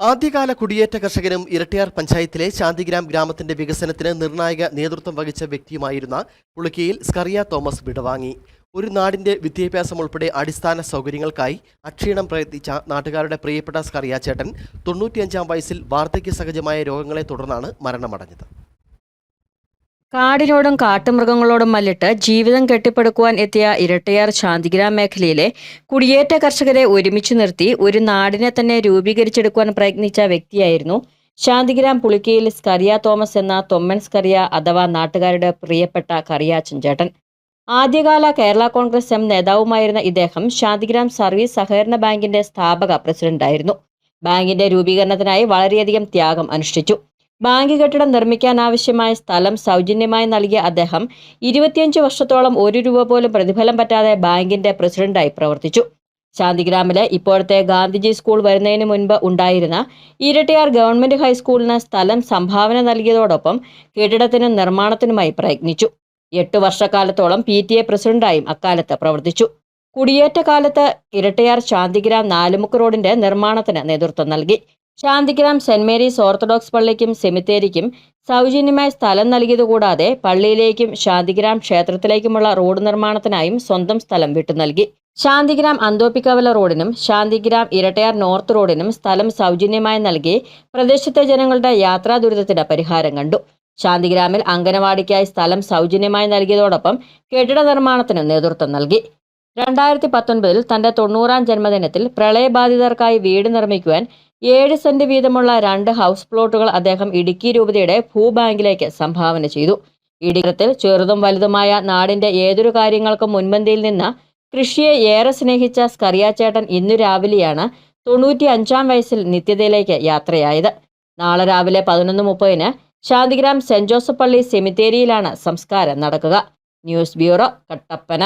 ആദ്യകാല കുടിയേറ്റ കർഷകനും ഇരട്ടിയാർ പഞ്ചായത്തിലെ ശാന്തിഗ്രാം ഗ്രാമത്തിന്റെ വികസനത്തിന് നിർണായക നേതൃത്വം വഹിച്ച വ്യക്തിയുമായിരുന്ന പുളിക്കയിൽ സ്കറിയ തോമസ് വിടവാങ്ങി. ഒരു നാടിന്റെ വിദ്യാഭ്യാസം ഉൾപ്പെടെ അടിസ്ഥാന സൗകര്യങ്ങൾക്കായി അക്ഷീണം പ്രയത്നിച്ച നാട്ടുകാരുടെ പ്രിയപ്പെട്ട സ്കറിയ ചേട്ടൻ തൊണ്ണൂറ്റിയഞ്ചാം വയസ്സിൽ വാർദ്ധക്യ സഹജമായ രോഗങ്ങളെ തുടർന്നാണ് മരണമടഞ്ഞത്. കാടിനോടും കാട്ടുമൃഗങ്ങളോടും മല്ലിട്ട് ജീവിതം കെട്ടിപ്പടുക്കുവാൻ എത്തിയ ഇരട്ടയാർ ശാന്തിഗ്രാം മേഖലയിലെ കുടിയേറ്റ കർഷകരെ ഒരുമിച്ച് നിർത്തി ഒരു നാടിനെ തന്നെ രൂപീകരിച്ചെടുക്കുവാൻ പ്രയത്നിച്ച വ്യക്തിയായിരുന്നു ശാന്തിഗ്രാം പുളിക്കയിൽ സ്കറിയ തോമസ് എന്ന തൊമ്മൻ സ്കറിയ അഥവാ നാട്ടുകാരുടെ പ്രിയപ്പെട്ട കറിയ ചെഞ്ചേട്ടൻ ആദ്യകാല കേരള കോൺഗ്രസ് എം നേതാവുമായിരുന്ന ഇദ്ദേഹം ശാന്തിഗ്രാം സർവീസ് സഹകരണ ബാങ്കിന്റെ സ്ഥാപക പ്രസിഡന്റായിരുന്നു. ബാങ്കിന്റെ രൂപീകരണത്തിനായി വളരെയധികം ത്യാഗം അനുഷ്ഠിച്ചു. ബാങ്ക് കെട്ടിടം നിർമ്മിക്കാനാവശ്യമായ സ്ഥലം സൗജന്യമായി നൽകിയ അദ്ദേഹം ഇരുപത്തിയഞ്ച് വർഷത്തോളം ഒരു രൂപ പോലും പ്രതിഫലം പറ്റാതെ ബാങ്കിന്റെ പ്രസിഡന്റായി പ്രവർത്തിച്ചു. ശാന്തിഗ്രാമിലെ ഇപ്പോഴത്തെ ഗാന്ധിജി സ്കൂൾ വരുന്നതിന് മുൻപ് ഉണ്ടായിരുന്ന ഇരട്ടിയാർ ഗവൺമെന്റ് ഹൈസ്കൂളിന് സ്ഥലം സംഭാവന നൽകിയതോടൊപ്പം കെട്ടിടത്തിനും നിർമ്മാണത്തിനുമായി പ്രയത്നിച്ചു. എട്ട് വർഷക്കാലത്തോളം പി ടി എ പ്രസിഡന്റായും അക്കാലത്ത് പ്രവർത്തിച്ചു. കുടിയേറ്റ കാലത്ത് ഇരട്ടയാർ ശാന്തിഗ്രാം നാലുമുക്ക് റോഡിന്റെ നിർമ്മാണത്തിന് നേതൃത്വം നൽകി. ശാന്തിഗ്രാം സെന്റ് മേരീസ് ഓർത്തഡോക്സ് പള്ളിക്കും സെമിത്തേരിക്കും സൗജന്യമായി സ്ഥലം നൽകിയതുകൂടാതെ പള്ളിയിലേക്കും ശാന്തിഗ്രാം ക്ഷേത്രത്തിലേക്കുമുള്ള റോഡ് നിർമ്മാണത്തിനായും സ്വന്തം സ്ഥലം വിട്ടു നൽകി. ശാന്തിഗ്രാം അന്തോപ്പിക്കവല റോഡിനും ശാന്തിഗ്രാം ഇരട്ടയാർ നോർത്ത് റോഡിനും സ്ഥലം സൗജന്യമായി നൽകി പ്രദേശത്തെ ജനങ്ങളുടെ യാത്രാ ദുരിതത്തിന് പരിഹാരം കണ്ടു. ശാന്തിഗ്രാമിൽ അംഗനവാടിക്കായി സ്ഥലം സൗജന്യമായി നൽകിയതോടൊപ്പം കെട്ടിട നിർമ്മാണത്തിനും നേതൃത്വം നൽകി. രണ്ടായിരത്തി പത്തൊൻപതിൽ തന്റെ തൊണ്ണൂറാം ജന്മദിനത്തിൽ പ്രളയബാധിതർക്കായി വീട് നിർമ്മിക്കുവാൻ ഏഴ് സെന്റ് വീതമുള്ള രണ്ട് ഹൗസ് പ്ലോട്ടുകൾ അദ്ദേഹം ഇടുക്കി രൂപതയുടെ ഭൂബാങ്കിലേക്ക് സംഭാവന ചെയ്തു. ഇടിക്കത്തിൽ ചെറുതും വലുതുമായ നാടിന്റെ ഏതൊരു കാര്യങ്ങൾക്കും മുൻപന്തിയിൽ നിന്ന് കൃഷിയെ ഏറെ സ്നേഹിച്ച സ്കറിയാച്ചേട്ടൻ ഇന്നു രാവിലെയാണ് തൊണ്ണൂറ്റി അഞ്ചാം വയസ്സിൽ നിത്യതയിലേക്ക് യാത്രയായത്. നാളെ രാവിലെ പതിനൊന്ന് മുപ്പതിന് ശാന്തിഗ്രാം സെന്റ് ജോസഫ് പള്ളി സെമിത്തേരിയിലാണ് സംസ്കാരം നടക്കുക. News bureau Kattappana.